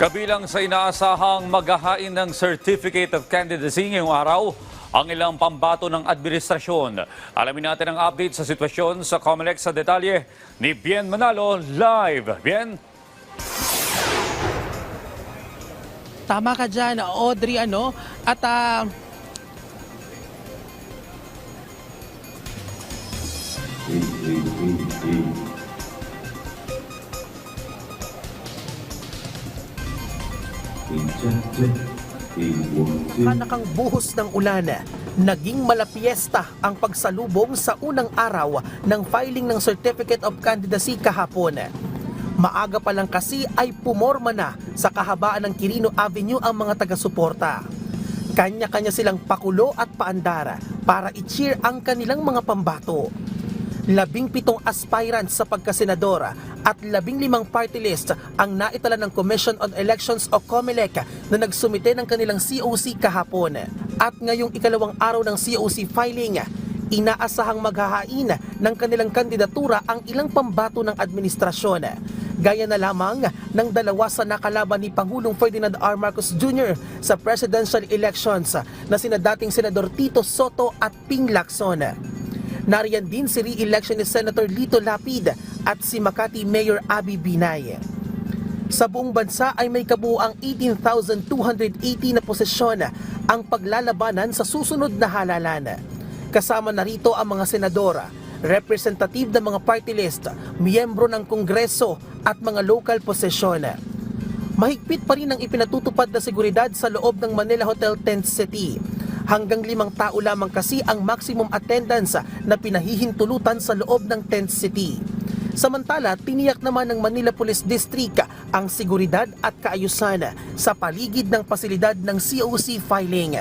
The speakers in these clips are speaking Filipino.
Kabilang sa inaasahang maghahain ng Certificate of Candidacy ngayong araw, ang ilang pambato ng administrasyon. Alamin natin ang update sa sitwasyon sa Comelec sa detalye ni Bien Manalo live. Bien? Tama ka dyan, Audrey, ano? At ah, Kanakang buhos ng ulan, naging malapiesta ang pagsalubong sa unang araw ng filing ng Certificate of Candidacy kahapon. Maaga pa lang kasi ay pumorma na sa kahabaan ng Quirino Avenue ang mga taga-suporta. Kanya-kanya silang pakulo at paandara para i-cheer ang kanilang mga pambato. Labing pitong aspirants sa pagkasenadora at labing limang party list ang naitala ng Commission on Elections o COMELEC na nagsumite ng kanilang COC kahapon. At ngayong ikalawang araw ng COC filing, inaasahang maghahain ng kanilang kandidatura ang ilang pambato ng administrasyon. Gaya na lamang ng dalawa sa nakalaban ni Pangulong Ferdinand R. Marcos Jr. sa presidential elections na sina dating Senador Tito Soto at Ping Lacson. Nariyan din si re-election ni Senator Lito Lapid at si Makati Mayor Abby Binay. Sa buong bansa ay may kabuuang 18,280 na posisyon ang paglalabanan sa susunod na halalan. Kasama na rito ang mga senadora, representative ng mga party list, miyembro ng kongreso at mga local posisyon. Mahigpit pa rin ang ipinatutupad na seguridad sa loob ng Manila Hotel Tent City. Hanggang limang tao lamang kasi ang maximum attendance na pinahihintulutan sa loob ng Tent City. Samantala, tiniyak naman ng Manila Police District ang seguridad at kaayusan sa paligid ng pasilidad ng COC filing.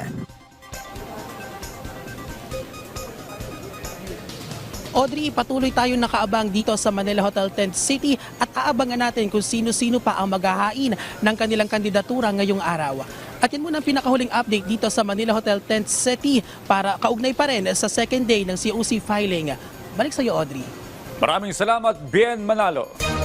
Audrey, patuloy tayo nakaabang dito sa Manila Hotel Tent City at aabangan natin kung sino-sino pa ang maghahain ng kanilang kandidatura ngayong araw. At yan muna ang pinakahuling update dito sa Manila Hotel Tent City para kaugnay pa rin sa second day ng COC filing. Balik sa iyo, Audrey. Maraming salamat, Bien Manalo.